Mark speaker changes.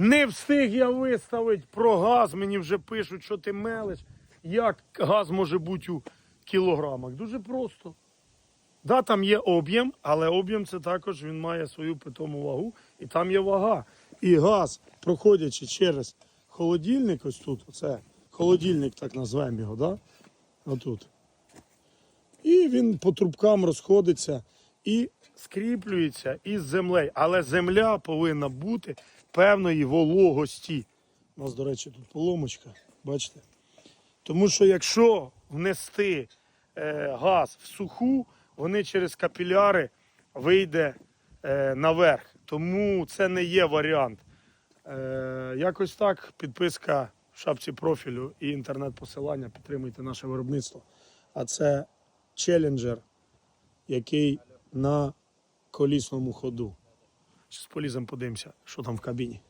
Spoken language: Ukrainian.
Speaker 1: Не встиг я виставити про газ. Мені вже пишуть, що ти мелиш. Як газ може бути у кілограмах? Дуже просто. Да, там є об'єм, але об'єм це також він має свою питому вагу, і там є вага. І газ, проходячи через холодильник, ось тут, оце холодильник, так назвемо його, да? отут. І він по трубкам розходиться і скріплюється із землею. Але земля повинна бути певної вологості. У нас, до речі, тут поломочка, бачите? Тому що якщо внести е, газ в суху, вони через капіляри вийде е, наверх. Тому це не є варіант. Е, якось так, підписка в шапці профілю і інтернет-посилання. Підтримуйте наше виробництво. А це челенджер, який на колісному ходу. Зараз поліземо, подивимося, що там в кабіні.